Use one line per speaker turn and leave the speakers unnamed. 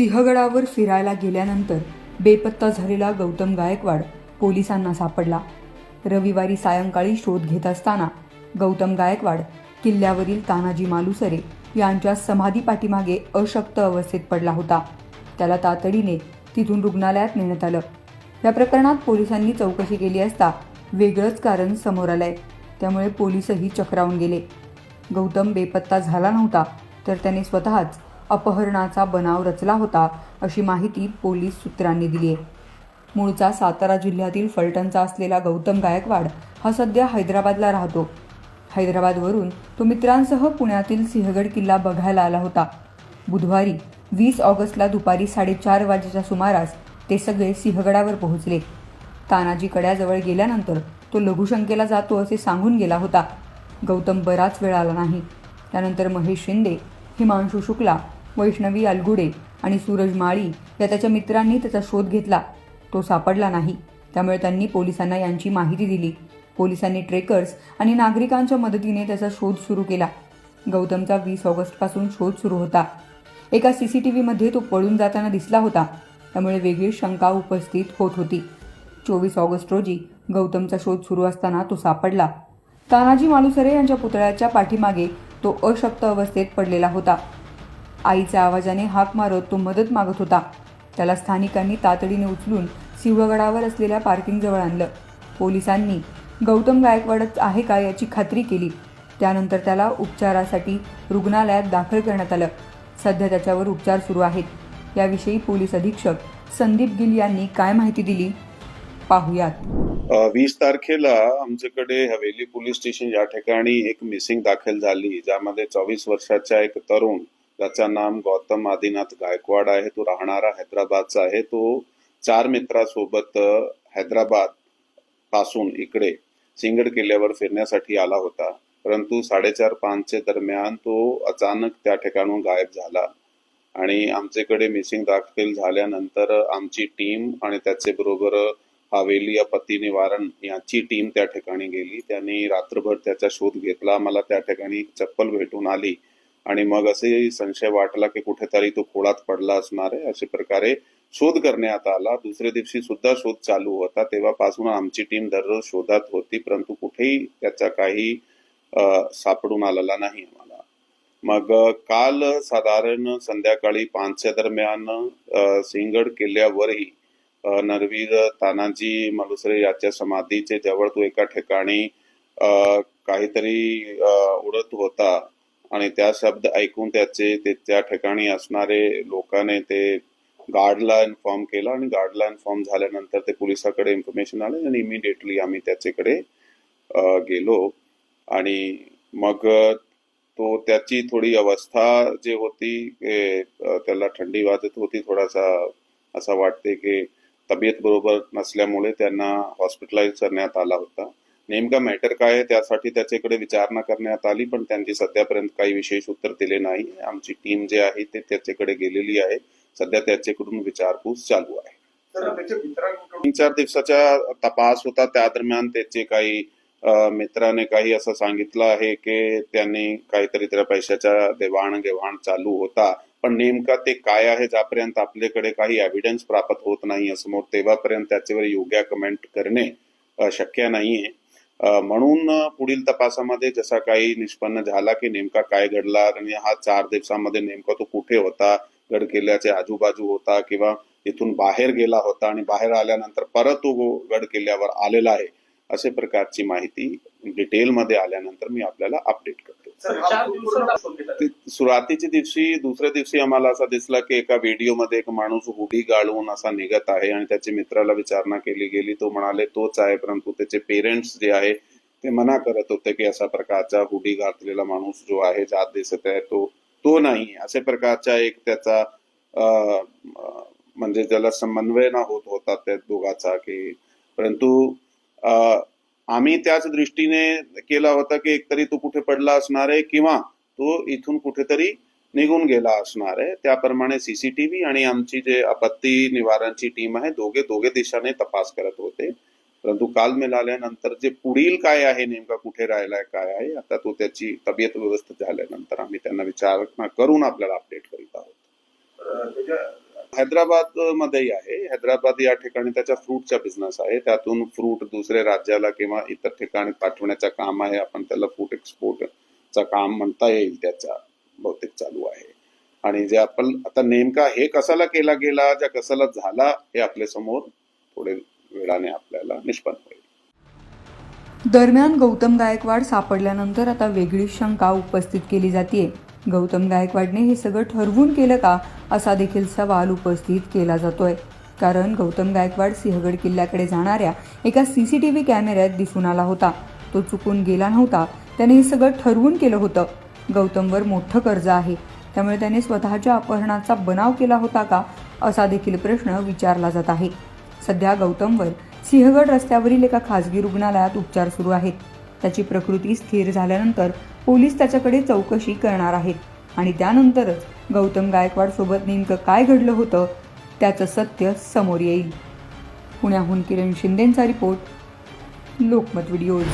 सिंहगडावर फिरायला गेल्यानंतर बेपत्ता झालेला गौतम गायकवाड पोलिसांना सापडला. रविवारी सायंकाळी शोध घेत असताना गौतम गायकवाड किल्ल्यावरील तानाजी मालुसरे यांच्या समाधी पाठीमागे अशक्त अवस्थेत पडला होता. त्याला तातडीने तिथून रुग्णालयात नेण्यात आलं. या प्रकरणात पोलिसांनी चौकशी केली असता वेगळंच कारण समोर आलंय. त्यामुळे पोलीसही चक्रावून गेले. गौतम बेपत्ता झाला नव्हता तर त्याने स्वतःच अपहरणाचा बनाव रचला होता अशी माहिती पोलीस सूत्रांनी दिली आहे. मूळचा सातारा जिल्ह्यातील फलटणचा असलेला गौतम गायकवाड हा सध्या हैदराबादला राहतो. हैदराबादवरून तो मित्रांसह पुण्यातील सिंहगड किल्ला बघायला आला होता. बुधवारी वीस ऑगस्टला दुपारी साडेचार वाजेच्या सुमारास ते सगळे सिंहगडावर पोहोचले. तानाजी कड्याजवळ गेल्यानंतर तो लघुशंकेला जातो असे सांगून गेला होता. गौतम बराच वेळ आला नाही. त्यानंतर महेश शिंदे हिमांशू शुक्ला वैष्णवी अलगुडे आणि सूरज माळी या त्याच्या मित्रांनी त्याचा शोध घेतला. तो सापडला नाही. त्यामुळे त्यांनी पोलिसांना यांची माहिती दिली. पोलिसांनी ट्रेकर्स आणि नागरिकांच्या मदतीने त्याचा शोध सुरू केला. गौतमचा वीस ऑगस्टपासून शोध सुरू होता. एका सी सी टी व्हीमध्ये तो पळून जाताना दिसला होता. त्यामुळे वेगळी शंका उपस्थित होत होती. चोवीस ऑगस्ट रोजी गौतमचा शोध सुरू असताना तो सापडला. तानाजी मालुसरे यांच्या पुतळ्याच्या पाठीमागे तो अशक्त अवस्थेत पडलेला होता. आईच्या आवाजाने हाक मारत तो मदत मागत होता. त्याला स्थानिकांनी तातडीने उचलून सिंहगडावर असलेल्या पार्किंगजवळ आणलं. पोलिसांनी गौतम गायकवाडच आहे का याची खात्री केली. त्यानंतर त्याला उपचारासाठी रुग्णालयात दाखल करण्यात आलं. सध्या त्याच्यावर उपचार सुरू आहेत. याविषयी पोलीस अधीक्षक संदीप गिल यांनी काय माहिती दिली? पाहुयात.
वीस तारखेला आमच्याकडे हवेली पोलीस स्टेशन या ठिकाणी एक मिसिंग दाखल झाली ज्यामध्ये चोवीस वर्षाचा एक तरुण त्याचा नाम गौतम आदिनाथ गायकवाड आहे. तो राहणारा हैदराबादचा आहे. तो चार मित्रासोबत हैदराबादपासून इकडे सिंगड किल्ल्यावर फिरण्यासाठी आला होता. परंतु साडेचार पाचचे दरम्यान तो अचानक त्या ठिकाणून गायब झाला. आणि आमच्याकडे मिसिंग दाखल झाल्यानंतर आमची टीम आणि त्याचे बरोबर हवेली आपत्ती निवारण याची टीम त्या ठिकाणी गेली. त्यांनी रात्रभर त्याचा शोध घेतला. मला त्या ठिकाणी चप्पल भेटून आली. आणि मग असे संशय वाटला की कुठेतरी तो खोळात पडला असणार आहे. अशा प्रकारे शोध करण्यात आला. दुसऱ्या दिवशी सुद्धा शोध चालू होता. तेव्हापासून आमची टीम दररोज शोधात होती परंतु कुठेही त्याचा काही सापडून आलेला नाही आम्हाला. मग काल साधारण संध्याकाळी पाचच्या दरम्यान सिंगड सिंहगड किल्ल्यावरही नरवीर तानाजी मलुसरे याच्या समाधीचे जवळ तो एका ठिकाणी काहीतरी उडत होता. आणि त्या शब्द ऐकून त्याचे ते त्या ठिकाणी असणारे लोकांनी ते गार्डला इन्फॉर्म केला आणि गार्डला इन्फॉर्म झाल्यानंतर ते पोलिसाकडे इन्फॉर्मेशन आले आणि इमिडिएटली आम्ही त्याच्याकडे गेलो. आणि मग तो त्याची थोडी अवस्था जी होती त्याला थंडी वाजत होती थोडासा असा वाटते की तब्येत बरोबर नसल्यामुळे त्यांना हॉस्पिटलाइज करण्यात आला होता. नेमका मॅटर काय आहे त्यासाठी त्याच्याकडे विचारणा करण्यात आली पण त्यांची सध्यापर्यंत काही विशेष उत्तर दिले नाही. आमची टीम जे आहे ते त्याच्याकडे गेलेली आहे. सध्या त्याच्याकडून विचारपूस चालू आहे. तीन चार दिवसाचा तपास होता. त्या दरम्यान त्याचे काही मित्राने काही असं सांगितलं आहे की त्यांनी काहीतरी त्या पैशाच्या देवाणघेवाण चालू होता. पण नेमका ते काय आहे ज्यापर्यंत आपल्याकडे काही एव्हिडन्स प्राप्त होत नाही समोर तेव्हापर्यंत त्याच्यावर योग्य कमेंट करणे शक्य नाहीये. म्हणून पुढील तपासामध्ये जसा काही निष्पन्न झाला की नेमका काय घडला आणि हा चार दिवसामध्ये नेमका तो कुठे होता गड किल्ल्याच्या आजूबाजू होता किंवा इथून बाहेर गेला होता आणि बाहेर आल्यानंतर परत तो गड किल्ल्यावर आलेला आहे अशा प्रकारची माहिती डिटेलमध्ये आल्यानंतर मी आपल्याला अपडेट करतो. सुरुवातीच्या दिवशी दुसऱ्या दिवशी आम्हाला असं दिसला की एका व्हिडिओमध्ये एक माणूस हुडी गाळून असा निघत आहे आणि त्याच्या मित्राला विचारणा केली गेली. तो म्हणाले तोच आहे. परंतु त्याचे पेरेंट्स जे आहे ते मना करत होते की अशा प्रकारचा हुडी घातलेला माणूस जो आहे जात दिसत आहे तो तो नाही. अशा प्रकारचा एक त्याचा म्हणजे ज्याला समन्वय न होत होता त्या दोघाचा की परंतु आम्ही त्याच दृष्टीने केला होता की एकतरी तो कुठे पडला असणार आहे किंवा तो इथून कुठेतरी निघून गेला असणार आहे. त्याप्रमाणे सीसीटीव्ही आणि आमची जे आपत्ती निवारणची टीम आहे दोघे दोघे दिशाने तपास करत होते. परंतु काल मिळाल्यानंतर जे पुढील काय आहे नेमका कुठे राहिलाय काय आहे आता तो त्याची तब्येत व्यवस्थित झाल्यानंतर आम्ही त्यांना विचारणा करून आपल्याला अपडेट करीत आहोत.
त्याच्या
हैदराबाद मध्येही आहे. हैदराबाद या ठिकाणी त्याचा फ्रूटचा बिझनेस आहे. त्यातून फ्रूट दुसऱ्या राज्याला किंवा इतर ठिकाणी पाठवण्याचं काम आहे. आपण त्याला फ्रूट एक्सपोर्टचं काम म्हणता येईल. त्याचा बहुतेक चालू आहे. आणि जे आपण आता नेमका हे कसाला केला गेला? ज्या कसाला झाला? हे आपल्यासमोर थोडे वेळाने आपल्याला निष्पन्न होईल.
दरम्यान गौतम गायकवाड सापडल्यानंतर आता वेगळी शंका उपस्थित केली जाते गौतम गायकवाडने हे सगळं ठरवून केलं का असा देखील सवाल उपस्थित केला जातोय. कारण गौतम गायकवाड सिंहगड किल्ल्याकडे जाणाऱ्या एका सी सी टी व्ही कॅमेऱ्यात दिसून आला होता. तो चुकून गेला नव्हता. त्याने हे सगळं ठरवून केलं होतं. गौतमवर मोठं कर्ज आहे. त्यामुळे त्याने स्वतःच्या अपहरणाचा बनाव केला होता का असा देखील प्रश्न विचारला जात आहे. सध्या गौतमवर सिंहगड रस्त्यावरील एका खासगी रुग्णालयात उपचार सुरू आहेत. त्याची प्रकृती स्थिर झाल्यानंतर पोलीस त्याच्याकडे चौकशी करणार आहेत. आणि त्यानंतरच गौतम गायकवाड सोबत नेमकं काय घडलं होतं त्याचं सत्य समोर येईल. पुण्याहून किरण शिंदेंचा रिपोर्ट लोकमत व्हिडिओज.